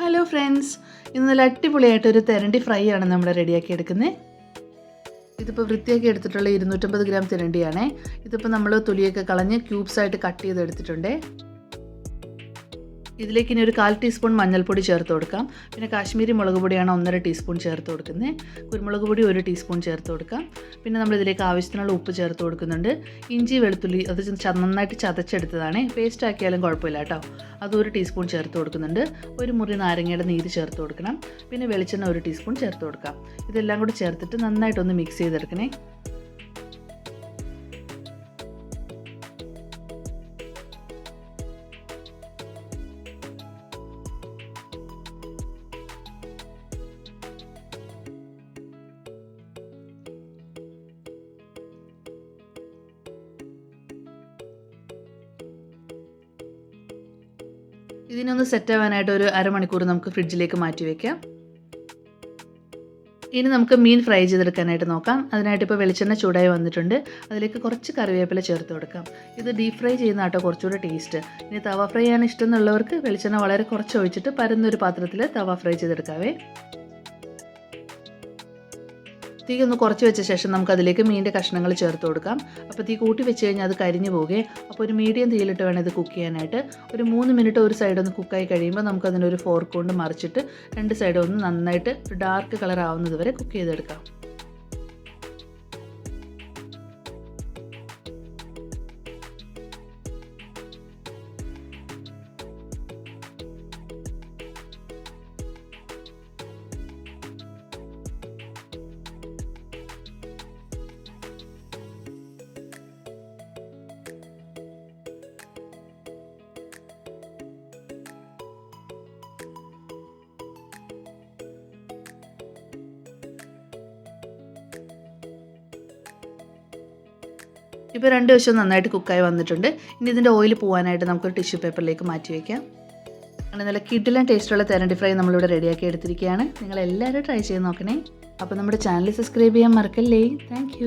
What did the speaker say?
Hello friends ഇന്ന് നല്ല അടിപൊളിയായിട്ട് ഒരു തെരണ്ടി ഫ്രൈ ആണ് നമ്മൾ റെഡിയാക്കി എടുക്കുന്നത്. ഇതിപ്പോൾ വൃത്തിയാക്കി എടുത്തിട്ടുള്ള ഇരുന്നൂറ്റമ്പത് ഗ്രാം തിരണ്ടിയാണേ. ഇതിപ്പോൾ നമ്മൾ തൊലിയൊക്കെ കളഞ്ഞ് ക്യൂബ്സായിട്ട് കട്ട് ചെയ്ത് എടുത്തിട്ടുണ്ട് ഇതിലേക്ക് ഇനി ഒരു കാൽ ടീസ്പൂൺ മഞ്ഞൾപ്പൊടി ചേർത്ത് കൊടുക്കാം. പിന്നെ കാശ്മീരി മുളക് പൊടിയാണ് ഒന്നര ടീസ്പൂൺ ചേർത്ത് കൊടുക്കുന്നത്. കുരുമുളക് പൊടി ഒരു ടീസ്പൂൺ ചേർത്ത് കൊടുക്കാം. പിന്നെ നമ്മൾ ഇതിലേക്ക് ആവശ്യത്തിനുള്ള ഉപ്പ് ചേർത്ത് കൊടുക്കുന്നുണ്ട്. ഇഞ്ചി വെളുത്തുള്ളി അത് നന്നായിട്ട് ചതച്ചെടുത്തതാണ്. പേസ്റ്റ് ആക്കിയാലും കുഴപ്പമില്ല കേട്ടോ. അത് ഒരു ടീസ്പൂൺ ചേർത്ത് കൊടുക്കുന്നുണ്ട്. ഒരു മുറി നാരങ്ങയുടെ നീര് ചേർത്ത് കൊടുക്കണം. പിന്നെ വെളിച്ചെണ്ണ ഒരു ടീസ്പൂൺ ചേർത്ത് കൊടുക്കാം. ഇതെല്ലാം കൂടി ചേർത്തിട്ട് നന്നായിട്ടൊന്ന് മിക്സ് ചെയ്തെടുക്കണേ. ഇതിനൊന്ന് സെറ്റ് ആവാനായിട്ട് ഒരു അരമണിക്കൂർ നമുക്ക് ഫ്രിഡ്ജിലേക്ക് മാറ്റി വയ്ക്കാം ഇനി നമുക്ക് മീൻ ഫ്രൈ ചെയ്തെടുക്കാനായിട്ട് നോക്കാം. അതിനായിട്ട് ഇപ്പോൾ വെളിച്ചെണ്ണ ചൂടായി വന്നിട്ടുണ്ട്. അതിലേക്ക് കുറച്ച് കറിവേപ്പില ചേർത്ത് കൊടുക്കാം. ഇത് ഡീപ് ഫ്രൈ ചെയ്യുന്ന ആട്ടോ കുറച്ചുകൂടെ ടേസ്റ്റ് ഇനി തവ ഫ്രൈ ചെയ്യാൻ ഇഷ്ടം എന്നുള്ളവർക്ക് വെളിച്ചെണ്ണ വളരെ കുറച്ച് ഒഴിച്ചിട്ട് പരന്നൊരു പാത്രത്തിൽ തവ ഫ്രൈ ചെയ്തെടുക്കാവേ. തീ ഒന്ന് കുറച്ച് വെച്ച ശേഷം നമുക്ക് അതിലേക്ക് മീനിന്റെ കഷ്ണങ്ങൾ ചേർത്ത് കൊടുക്കാം. അപ്പോൾ തീ കൂട്ടി വെച്ച് കഴിഞ്ഞാൽ അത് കരിഞ്ഞു പോകുകയെ അപ്പോൾ ഒരു മീഡിയം തീയിലിട്ട് വേണം ഇത് കുക്ക് ചെയ്യാനായിട്ട്. ഒരു മൂന്ന് മിനിറ്റ് ഒരു സൈഡ് ഒന്ന് കുക്കായി കഴിയുമ്പോൾ നമുക്ക് അതിനൊരു ഫോർക്ക് കൊണ്ട് മറിച്ചിട്ട് രണ്ട് സൈഡും ഒന്ന് നന്നായിട്ട് ഡാർക്ക് കളർ ആവുന്നത് വരെ കുക്ക് ചെയ്തെടുക്കാം. ഇപ്പോൾ രണ്ട് വശവും നന്നായിട്ട് കുക്കായി വന്നിട്ടുണ്ട്. ഇനി ഇതിന്റെ ഓയിൽ പോകാനായിട്ട് നമുക്കൊരു ടിഷ്യൂ പേപ്പറിലേക്ക് മാറ്റി വയ്ക്കാം അങ്ങനെ നല്ല കിഡിലും ടേസ്റ്റുള്ള തെരണ്ടി ഫ്രൈ നമ്മളിവിടെ റെഡിയാക്കി എടുത്തിരിക്കുകയാണ്. നിങ്ങൾ എല്ലാവരും ട്രൈ ചെയ്ത് നോക്കണേ. അപ്പോൾ നമ്മുടെ ചാനൽ സബ്സ്ക്രൈബ് ചെയ്യാൻ മറക്കല്ലേ? താങ്ക്